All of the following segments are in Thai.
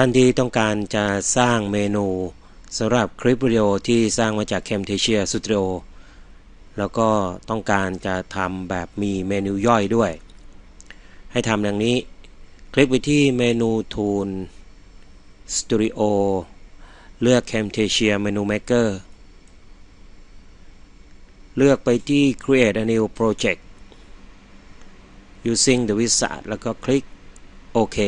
ท่านที่ต้องการจะสร้างเมนูสำหรับคลิปวิดีโอที่สร้างมาจาก Camtasia Studio แล้วก็ต้องการจะทำแบบมีเมนูย่อยด้วย ให้ทำดังนี้ คลิกไปที่เมนู Tool Studio เลือก Camtasia Menu Maker เลือกไปที่ Create a new project using the wizard แล้วก็คลิกโอเค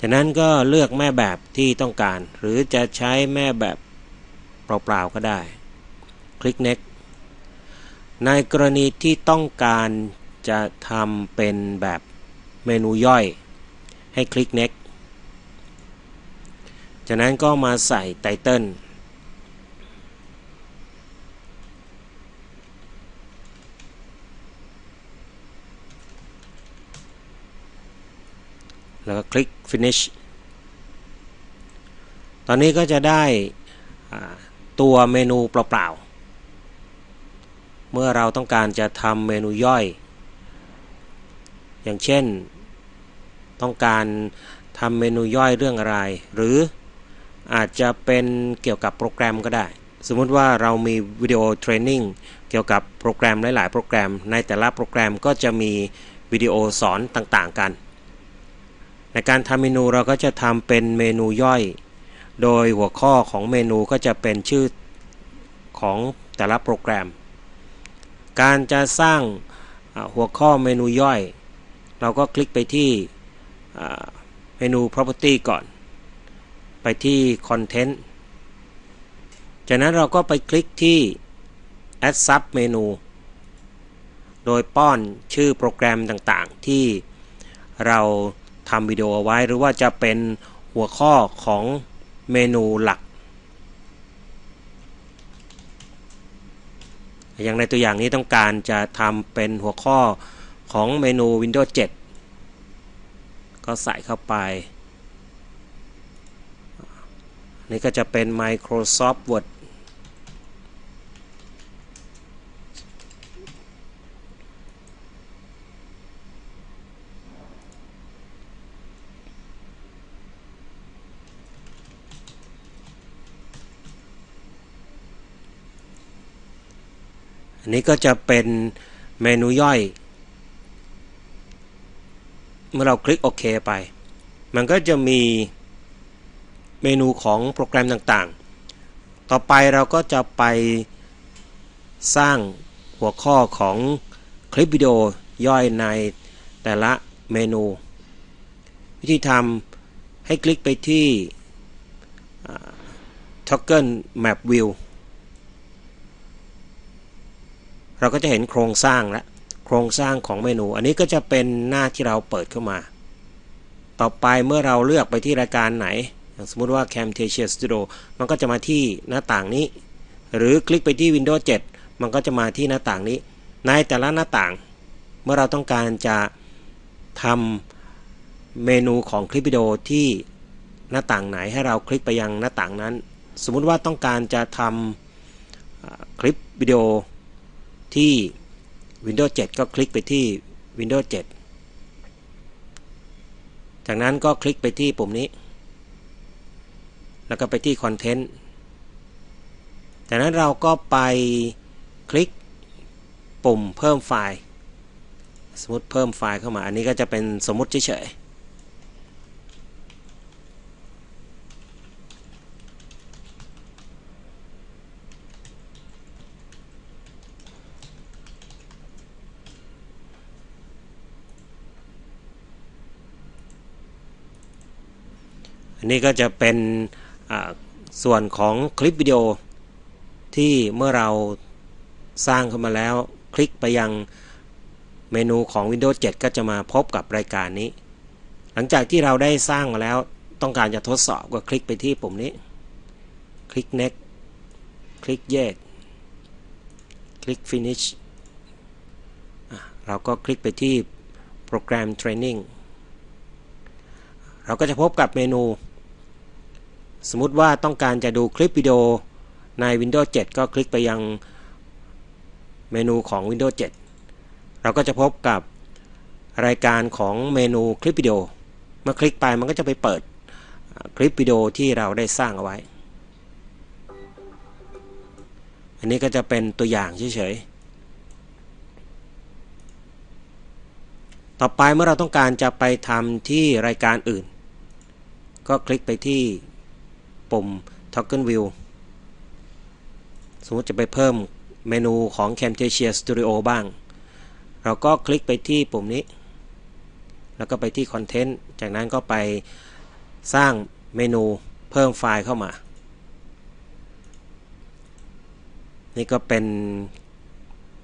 จากนั้นก็เลือกแม่แบบที่ต้องการ หรือจะใช้แม่แบบเปล่าๆก็ได้ คลิก next ในกรณีที่ต้องการจะทำเป็นแบบเมนูย่อย ให้คลิก next จากนั้นก็มาใส่ไตเติล แล้วก็คลิก finish ตอนนี้ก็จะได้ตัวเมนูเปล่าๆ เมื่อเราต้องการจะทำเมนูย่อย อย่างเช่น ต้องการทำเมนูย่อยเรื่องอะไร หรืออาจจะเป็นเกี่ยวกับโปรแกรมก็ได้ สมมติว่าเรามีวิดีโอเทรนนิ่งเกี่ยวกับโปรแกรมหลาย ๆ โปรแกรม ในแต่ละโปรแกรมก็จะมีวิดีโอสอนต่างๆกัน ในการทำเมนูเราก็จะทำเป็นเมนูย่อย โดยหัวข้อของเมนูก็จะเป็นชื่อของแต่ละโปรแกรม การจะสร้างหัวข้อเมนูย่อย เราก็คลิกไปที่เมนู property ก่อน ไปที่ content จากนั้นเราก็ไปคลิกที่ add sub เมนู โดยป้อนชื่อโปรแกรมต่างๆ ที่เรา ทำวิดีโอเอาไว้ หรือว่าจะเป็นหัวข้อของเมนูหลัก อย่างในตัวอย่างนี้ต้องการจะทำเป็นหัวข้อของเมนู Windows 7 ก็ใส่เข้าไป นี่ก็จะเป็น Microsoft Word อันนี้ก็จะเป็นเมนูย่อย เมื่อเราคลิกโอเคไป มันก็จะมีเมนูของโปรแกรมต่างๆ ต่อไปเราก็จะไปสร้างหัวข้อของคลิปวิดีโอย่อยในแต่ละเมนู วิธีทำให้คลิกไปที่ Toggle Map View เราก็จะเห็นโครงสร้างและโครงสร้างของเมนู อันนี้ก็จะเป็นหน้าที่เราเปิดเข้ามา ต่อไปเมื่อเราเลือกไปที่รายการไหน สมมุติว่า Camtasia Studio มันก็จะมาที่หน้าต่างนี้ หรือคลิกไปที่ Windows 7 มันก็จะมาที่หน้าต่างนี้ ในแต่ละหน้าต่าง เมื่อเราต้องการจะทำเมนูของคลิปวิดีโอที่หน้าต่างไหนให้เราคลิกไปยังหน้าต่างนั้น สมมุติว่าต้องการจะทำคลิปวิดีโอ ที่ Windows 7 ก็คลิกไปที่ Windows 7 จากนั้นก็คลิกไปที่ปุ่มนี้ แล้วก็ไปที่ Content จากนั้นเราก็ไปคลิกปุ่มเพิ่มไฟล์ สมมติเพิ่มไฟล์เข้ามา อันนี้ก็จะเป็นสมมติเฉยอั นนี้ก็จะเป็นส่วนของคลิปวิดีโอที่เมื่อเราสร้างเข้ามาแล้ว คลิกไปยังเมนูของ Windows 7 ก็จะมาพบกับรายการนี้ หลังจากที่เราได้สร้างมาแล้วต้องการจะทดสอบก็คลิกไปที่ปุ่มนี้ คลิก next คลิก yes คลิก finish เราก็คลิกไปที่โปรแกรม training เราก็จะพบกับเมนู สมมุติว่าต้องการจะดูคลิปวิดีโอใน Windows 7 ก็คลิกไปยังเมนูของ Windows 7 เราก็จะพบกับรายการของเมนูคลิปวิดีโอ เมื่อคลิกไปมันก็จะไปเปิดคลิปวิดีโอที่เราได้สร้างเอาไว้ อันนี้ก็จะเป็นตัวอย่างเฉยๆ ต่อไปเมื่อเราต้องการจะไปทำที่รายการอื่น ก็คลิกไปที่ ปุ่ม Toggle View สมมติจะไปเพิ่มเมนูของ Camtasia Studio บ้าง เราก็คลิกไปที่ปุ่มนี้ แล้วก็ไปที่ Content จากนั้นก็ไปสร้างเมนูเพิ่มไฟล์เข้ามา นี่ก็เป็น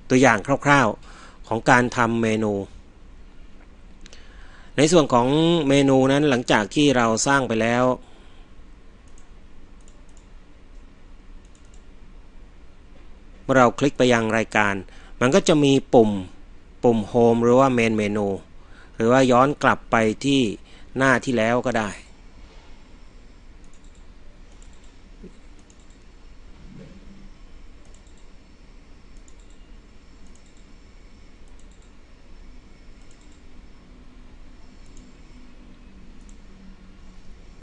ตัวอย่างคร่าวๆของการทำเมนู ในส่วนของเมนูนั้นหลังจากที่เราสร้างไปแล้ว เมื่อเราคลิกไปยังรายการ มันก็จะมีปุ่มปุ่มโฮมหรือว่าเมนเมนูหรือว่าย้อนกลับไปที่หน้าที่แล้วก็ได้